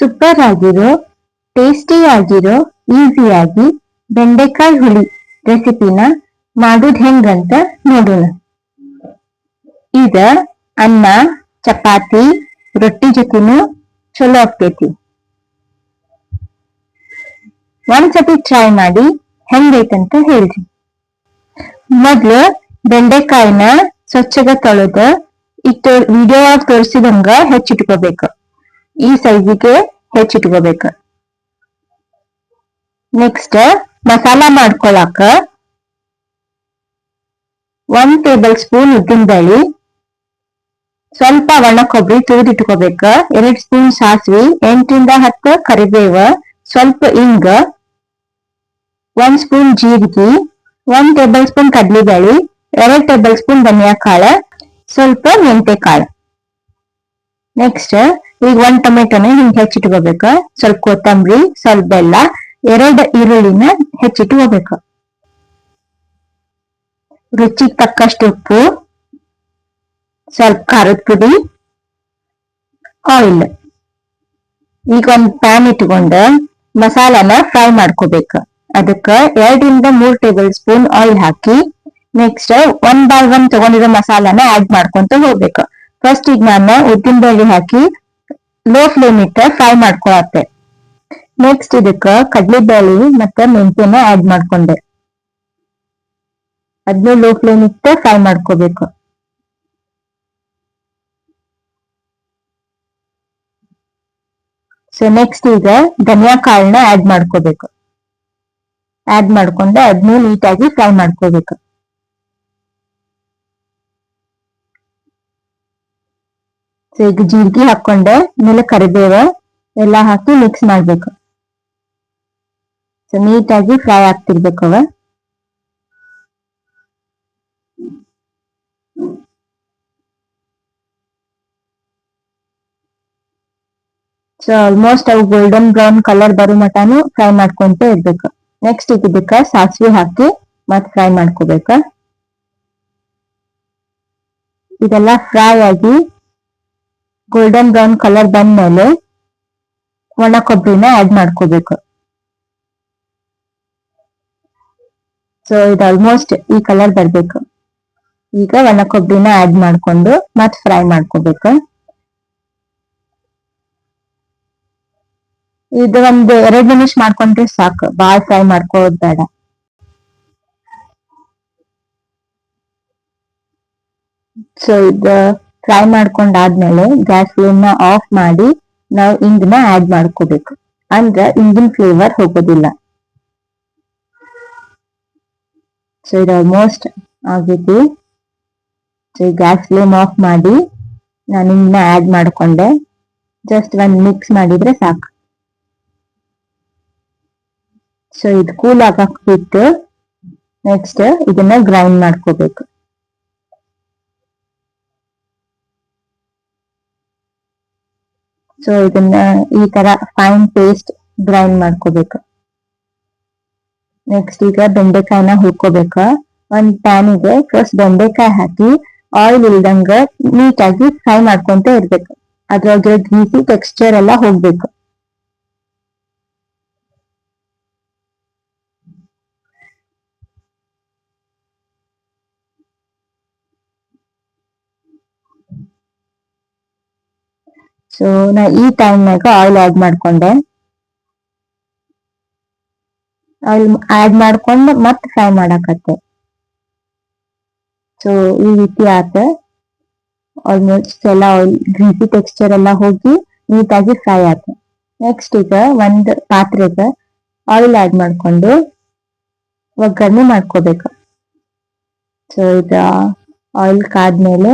Super ಆಗಿರೋ tasty ಆಗಿರೋ ಈಸಿಯಾಗಿ ಬೆಂಡೆಕಾಯಿ ಹುಳಿ ರೆಸಿಪಿನ ಮಾಡೋದು ಹೆಂಗಂತ ನೋಡೋಣ. ಇದ ಅನ್ನ, ಚಪಾತಿ, ರೊಟ್ಟಿ ಜೊತೆನು ಚಲೋ ಆಗ್ತೈತಿ. ಒಂದ್ಸತಿ ಟ್ರೈ ಮಾಡಿ ಹೆಂಗೈತಂತ ಹೇಳ್ರಿ. ಮೊದ್ಲು ಬೆಂಡೆಕಾಯಿನ ಸ್ವಚ್ಛಗ ತೊಳೆದ ಇಟ್ಟು ವಿಡಿಯೋ ಆಗಿ ತೋರಿಸಿದಂಗ ಹೆಚ್ಚಿಟ್ಕೋಬೇಕು. ಈ ಸೈಜಿಗೆ ಹೆಚ್ಚಿಟ್ಕೋಬೇಕು. ನೆಕ್ಸ್ಟ್ ಮಸಾಲಾ ಮಾಡ್ಕೊಳಕ ಒಂದ್ ಟೇಬಲ್ ಸ್ಪೂನ್ ಉದ್ದಿನ ಬೇಳೆ, ಸ್ವಲ್ಪ ಒಣ ಕೊಬ್ಬರಿ ತುರಿದಿಟ್ಕೋಬೇಕ, ಎರಡ್ ಸ್ಪೂನ್ ಸಾಸಿವೆ ಎಂಟರಿಂದ ಹತ್ತು ಕರಿಬೇವ, ಸ್ವಲ್ಪ ಇಂಗ, ಒಂದ್ ಸ್ಪೂನ್ ಜೀರಿಗೆ, ಒಂದ್ ಟೇಬಲ್ ಸ್ಪೂನ್ ಕಡ್ಲಿಬೇಳೆ, ಎರಡ್ ಟೇಬಲ್ ಸ್ಪೂನ್ ಧನಿಯಾ ಕಾಳು ಸ್ವಲ್ಪ ಮೆಂತೆ ಕಾಳು ನೆಕ್ಸ್ಟ್ ಈಗ ಒಂದ್ ಟೊಮೆಟೊನ ಹಿಂಗ್ ಹೆಚ್ಚಿಟ್ಕೋಬೇಕ. ಸ್ವಲ್ಪ ಕೊತ್ತಂಬರಿ, ಸ್ವಲ್ಪ ಬೆಲ್ಲ, ಎರಡ್ ಈರುಳ್ಳಿನ ಹೆಚ್ಚಿಟ್ಕೋಬೇಕು. ರುಚಿಗೆ ತಕ್ಕಷ್ಟು ಉಪ್ಪು, ಸ್ವಲ್ಪ ಖಾರದ ಪುಡಿ ಆಯಿಲ್ ಈಗ ಒಂದ್ ಪ್ಯಾನ್ ಇಟ್ಕೊಂಡ ಮಸಾಲಾನ ಫ್ರೈ ಮಾಡ್ಕೋಬೇಕು. ಅದಕ್ಕ ಎರಡರಿಂದ ಮೂರ್ ಟೇಬಲ್ ಸ್ಪೂನ್ ಆಯಿಲ್ ಹಾಕಿ ನೆಕ್ಸ್ಟ್ ಒನ್ ಬೈ ಒನ್ ತಗೊಂಡಿರೋ ಮಸಾಲಾನ ಆಡ್ ಮಾಡ್ಕೊಂತ ಹೋಗ್ಬೇಕು. ಫಸ್ಟ್ ಈಗ ನಾನು ಉದ್ದಿನ ಬೇಳೆ ಹಾಕಿ ಲೋ ಫ್ಲೇಮ್ ಇಟ್ಟ ಫ್ರೈ ಮಾಡ್ಕೊಳತ್ತೆ. ನೆಕ್ಸ್ಟ್ ಇದಕ್ಕ ಕಡ್ಲಿಬೇಳೆ ಮತ್ತೆ ಮೆಂತ್ಯನ ಆಡ್ ಮಾಡ್ಕೊಂಡೆ. ಅದನ್ನು ಲೋ ಫ್ಲೇಮ್ ಇಟ್ಟ ಫ್ರೈ ಮಾಡ್ಕೋಬೇಕು. ಸೊ ನೆಕ್ಸ್ಟ್ ಈಗ ಧನಿಯಾ ಕಾಳನ್ನ ಆಡ್ ಮಾಡ್ಕೋಬೇಕು. ಆಡ್ ಮಾಡ್ಕೊಂಡು ಅದನ್ನು ನೀಟಾಗಿ ಫ್ರೈ ಮಾಡ್ಕೋಬೇಕು. ಈಗ ಜೀರಿಗೆ ಹಾಕೊಂಡೆ ಆಮೇಲೆ ಕರಿಬೇವ ಎಲ್ಲ ಹಾಕಿ ಮಿಕ್ಸ್ ಮಾಡ್ಬೇಕು. ಸೊ ನೀಟಾಗಿ ಫ್ರೈ ಆಗ್ತಿರ್ಬೇಕು ಅವ. ಸೊ ಆಲ್ಮೋಸ್ಟ್ ಅವು ಗೋಲ್ಡನ್ ಬ್ರೌನ್ ಕಲರ್ ಬರೋ ಮಟಾನು ಫ್ರೈ ಮಾಡ್ಕೊಂತ ಇರ್ಬೇಕು. ನೆಕ್ಸ್ಟ್ ಈಗ ಇದಕ್ಕ ಸಾಸಿವೆ ಹಾಕಿ ಮತ್ ಫ್ರೈ ಮಾಡ್ಕೋಬೇಕ. ಇದೆಲ್ಲ ಫ್ರೈ ಆಗಿ ಗೋಲ್ಡನ್ ಬ್ರೌನ್ ಕಲರ್ ಬಂದ್ಮೇಲೆ ಒಣ ಕೊಬ್ಬರಿನ ಆಡ್ ಮಾಡ್ಕೋಬೇಕು. ಸೊ ಇದು ಆಲ್ಮೋಸ್ಟ್ ಈ ಕಲರ್ ಬರ್ಬೇಕು. ಈಗ ಒಣ ಕೊಬ್ಬರಿನ ಆಡ್ ಮಾಡ್ಕೊಂಡು ಮತ್ ಫ್ರೈ ಮಾಡ್ಕೋಬೇಕು. ಇದು ಒಂದು ಎರಡ್ ನಿಮಿಷ ಮಾಡ್ಕೊಂಡ್ರೆ ಸಾಕು. ಬಾಳ್ ಫ್ರೈ ಮಾಡ್ಕೊಳ್ಳೋದ್ ಬೇಡ. ಸೊ ಇದು ಫ್ರೈ ಮಾಡ್ಕೊಂಡಾದ್ಮೇಲೆ ಗ್ಯಾಸ್ ಫ್ಲೇಮ್ ಆಫ್ ಮಾಡಿ ನಾವು ಇಂಗ್ನ ಆಡ್ ಮಾಡ್ಕೋಬೇಕು. ಅಂದ್ರ ಇಂಗಿನ ಫ್ಲೇವರ್ ಹೋಗೋದಿಲ್ಲ. ಸೊ ಇದು ಆಲ್ಮೋಸ್ಟ್ ಆಗೈತಿ ಸೊ ಗ್ಯಾಸ್ ಫ್ಲೇಮ್ ಆಫ್ ಮಾಡಿ ನಾನು ಇಂಗ್ನ ಆಡ್ ಮಾಡ್ಕೊಂಡೆ. ಜಸ್ಟ್ ಒಂದ್ ಮಿಕ್ಸ್ ಮಾಡಿದ್ರೆ ಸಾಕು. ಸೊ ಇದು ಕೂಲ್ ಆಗಕ್ ಬಿಟ್ಟು ನೆಕ್ಸ್ಟ್ ಇದನ್ನ ಗ್ರೈಂಡ್ ಮಾಡ್ಕೋಬೇಕು. ಸೊ ಇದನ್ನ ಈ ತರ ಫೈನ್ ಪೇಸ್ಟ್ ಗ್ರೈಂಡ್ ಮಾಡ್ಕೋಬೇಕು. ನೆಕ್ಸ್ಟ್ ಈಗ ಬೆಂಡೆಕಾಯಿನ ಹುರ್ಕೋಬೇಕ. ಒಂದ್ ಪ್ಯಾನಿಗೆ ಫಸ್ಟ್ ಬೆಂಡೆಕಾಯಿ ಹಾಕಿ ಆಯಿಲ್ ಇಲ್ದಂಗ ನೀಟಾಗಿ ಫ್ರೈ ಮಾಡ್ಕೊಂತ ಇರ್ಬೇಕು. ಅದ್ರೊಳಗೆ ಗ್ರೀಸಿ ಟೆಕ್ಸ್ಚರ್ ಎಲ್ಲ ಹೋಗ್ಬೇಕು. ಸೊ ನಾ ಈ ಟೈಮ್ನಾಗ ಆಯಿಲ್ ಆಡ್ ಮಾಡ್ಕೊಂಡೆ. ಆಯಿಲ್ ಆಡ್ ಮಾಡ್ಕೊಂಡು ಮತ್ತೆ ಫ್ರೈ ಮಾಡಕತ್ತೆ. ಸೊ ಈ ರೀತಿ ಆತ ಆಲ್ಮೋಸ್ಟ್ ಎಲ್ಲ ಆಯಿಲ್ ಗ್ರೀಸಿ ಟೆಕ್ಸ್ಚರ್ ಎಲ್ಲ ಹೋಗಿ ನೀಟಾಗಿ ಫ್ರೈ ಆತ. ನೆಕ್ಸ್ಟ್ ಈಗ ಒಂದು ಪಾತ್ರೆಗೆ ಆಯಿಲ್ ಆಡ್ ಮಾಡ್ಕೊಂಡು ಒಗ್ಗರಣೆ ಮಾಡ್ಕೋಬೇಕು. ಸೊ ಇದ ಆಯಿಲ್ ಕಾದ್ಮೇಲೆ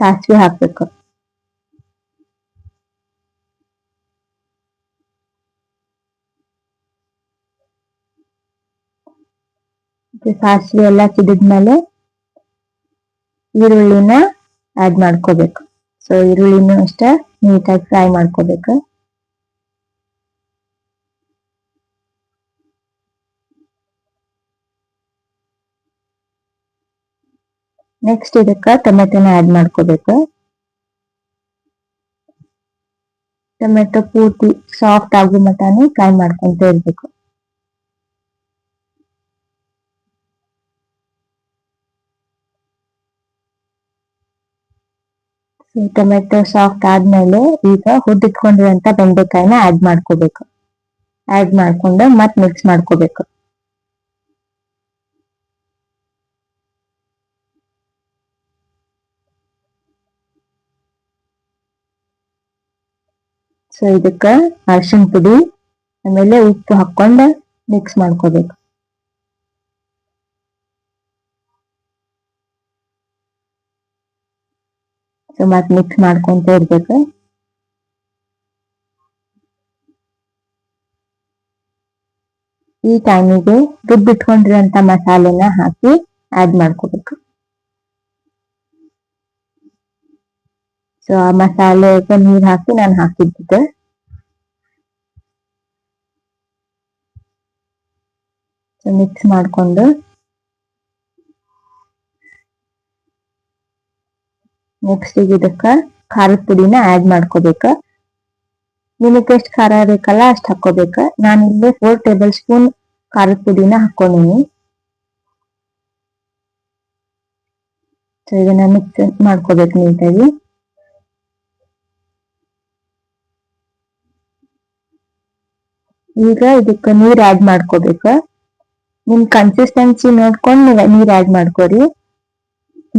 ಸಾಸಿವೆ ಹಾಕ್ಬೇಕು. ಸಾಸಿವೆ ಎಲ್ಲ ಸಿಡಿದ್ಮೇಲೆ ಈರುಳ್ಳಿನ ಆಡ್ ಮಾಡ್ಕೋಬೇಕು. ಸೊ ಈರುಳ್ಳಿನೂ ಅಷ್ಟೇ ನೀಟಾಗಿ ಫ್ರೈ ಮಾಡ್ಕೋಬೇಕು. ನೆಕ್ಸ್ಟ್ ಇದಕ್ಕ ಟೊಮೆಟೊನ ಆಡ್ ಮಾಡ್ಕೋಬೇಕು. ಟೊಮೆಟೊ ಪೂರ್ತಿ ಸಾಫ್ಟ್ ಆಗೋ ಮಟಾನು ಫ್ರೈ ಮಾಡ್ಕೊಂತ ಇರ್ಬೇಕು. ಟೊಮೆಟೊ ಸಾಫ್ಟ್ ಆದ್ಮೇಲೆ ಈಗ ಹುಡ್ದಿಟ್ಕೊಂಡಿರುವಂತ ಬೆಂಡೆಕಾಯಿನ ಆಡ್ ಮಾಡ್ಕೋಬೇಕು. ಆಡ್ ಮಾಡ್ಕೊಂಡು ಮತ್ತೆ ಮಿಕ್ಸ್ ಮಾಡ್ಕೋಬೇಕು. ಸೊ ಇದಕ್ಕ ಅರ್ಶಿನ ಪುಡಿ, ಆಮೇಲೆ ಉಪ್ಪು ಹಾಕ್ಕೊಂಡು ಮಿಕ್ಸ್ ಮಾಡ್ಕೋಬೇಕು. ಸೊ ಮತ್ ಮಿಕ್ಸ್ ಮಾಡ್ಕೊಂತ ಇರ್ಬೇಕು. ಈ ಟೈಮಿಗೆ ರುಬ್ಬಿಟ್ಕೊಂಡಿರೋಂತ ಮಸಾಲೆನ ಹಾಕಿ ಆಡ್ ಮಾಡ್ಕೋಬೇಕು. ಸೊ ಆ ಮಸಾಲೆಗೆ ನೀರ್ ಹಾಕಿ ನಾನು ಹಾಕಿದ್ದೆ ಮಿಕ್ಸ್ ಮಾಡ್ಕೊಂಡು ನೆಕ್ಸ್ಟ್ ಈಗ ಇದಕ್ಕ ಖಾರದ ಪುಡಿನ ಆಡ್ ಮಾಡ್ಕೋಬೇಕ. ನಿಮಗೆ ಎಷ್ಟು ಖಾರ ಬೇಕಲ್ಲ ಅಷ್ಟು ಹಾಕೋಬೇಕ ನಾನು ಇಲ್ಲಿ ಫೋರ್ ಟೇಬಲ್ ಸ್ಪೂನ್ ಖಾರದ ಪುಡಿನ ಹಾಕೊಂಡಿನಿ ಸೊ ಇದನ್ನ ಮಿಕ್ಸ್ ಮಾಡ್ಕೋಬೇಕು ನೀಟಾಗಿ. ಈಗ ಇದಕ್ಕೆ ನೀರ್ ಆಡ್ ಮಾಡ್ಕೋಬೇಕ. ನಿಮ್ ಕನ್ಸಿಸ್ಟೆನ್ಸಿ ನೋಡ್ಕೊಂಡು ನೀವ್ ನೀರ್ ಆಡ್ ಮಾಡ್ಕೋರಿ.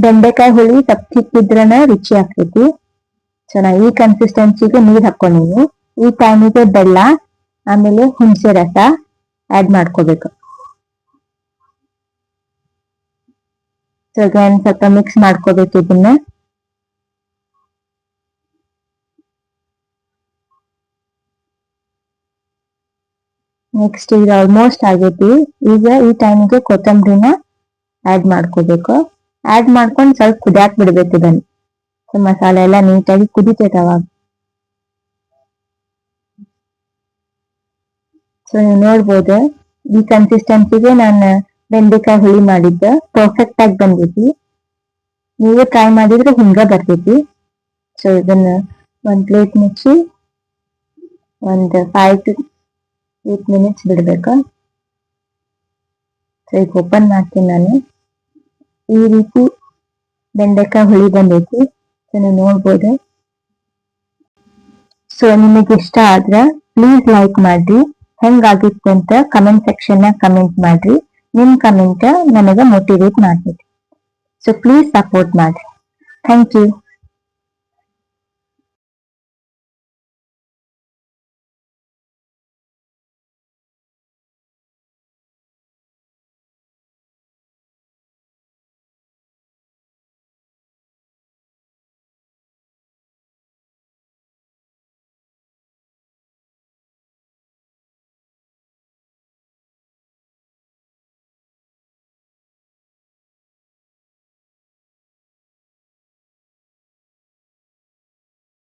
ಬೆಂಡೆಕಾಯಿ ಹುಳಿ ತಪ್ಪಿಕ್ಕಿದ್ರನ ರುಚಿ ಆಗ್ತೈತಿ. ಚೆನ್ನಾಗಿ ಈ ಕನ್ಸಿಸ್ಟೆನ್ಸಿಗೆ ನೀರ್ ಹಾಕೊಂಡಿನಿ ಈ ಟೈಮಿಗೆ ಬೆಲ್ಲ, ಆಮೇಲೆ ಹುಣಸೆ ರಸ ಆಡ್ ಮಾಡ್ಕೋಬೇಕು. ಸ್ವಲ್ಪ ಮಿಕ್ಸ್ ಮಾಡ್ಕೋಬೇಕು ಇದನ್ನ. ನೆಕ್ಸ್ಟ್ ಈಗ ಆಲ್ಮೋಸ್ಟ್ ಆಗೈತಿ. ಈಗ ಈ ಟೈಮಿಗೆ ಕೊತ್ತಂಬರಿನ ಆಡ್ ಮಾಡ್ಕೋಬೇಕು. ಆಡ್ ಮಾಡ್ಕೊಂಡು ಸ್ವಲ್ಪ ಕುದಿಯಾಕ್ ಬಿಡ್ಬೇಕು ಇದನ್ನ. ಸೊ ಮಸಾಲೆ ಎಲ್ಲ ನೀಟಾಗಿ ಕುದಿತೈತೆ ಅವಾಗ. ಸೊ ನೀವು ನೋಡ್ಬೋದು, ಈ ಕನ್ಸಿಸ್ಟೆನ್ಸಿಗೆ ನಾನು ಬೆಂಡೆಕಾಯಿ ಹುಳಿ ಮಾಡಿದ್ದೆ ಪರ್ಫೆಕ್ಟ್ ಆಗಿ ಬಂದೈತಿ. ನೀವು ಟ್ರೈ ಮಾಡಿದ್ರೆ ಹಿಂಗ ಬರ್ತೈತಿ. ಸೊ ಇದನ್ನ ಒಂದ್ ಪ್ಲೇಟ್ ಮುಚ್ಚಿ ಒಂದ್ ಫೈವ್ ಟು ಏಟ್ ಮಿನಿಟ್ಸ್ ಬಿಡ್ಬೇಕು. ಸೊ ಈಗ ಓಪನ್ ಮಾಡ್ತೀನಿ ನಾನು. ಈ ರೀತಿ ಬೆಂಡೆಕಾಯಿ ಹುಳಿ ಬಂದೈತಿ. ನೀವು ನೋಡ್ಬೋದು. ಸೊ ನಿಮಗೆ ಇಷ್ಟ ಆದ್ರೆ ಪ್ಲೀಸ್ ಲೈಕ್ ಮಾಡ್ರಿ. ಹೆಂಗಾಗಿತ್ತು ಅಂತ ಕಮೆಂಟ್ ಸೆಕ್ಷನ್ನ ಕಮೆಂಟ್ ಮಾಡ್ರಿ. ನಿಮ್ ಕಮೆಂಟ್ ನನಗೆ ಮೋಟಿವೇಟ್ ಮಾಡ್ತೈತಿ. ಸೊ ಪ್ಲೀಸ್ ಸಪೋರ್ಟ್ ಮಾಡ್ರಿ. Thank you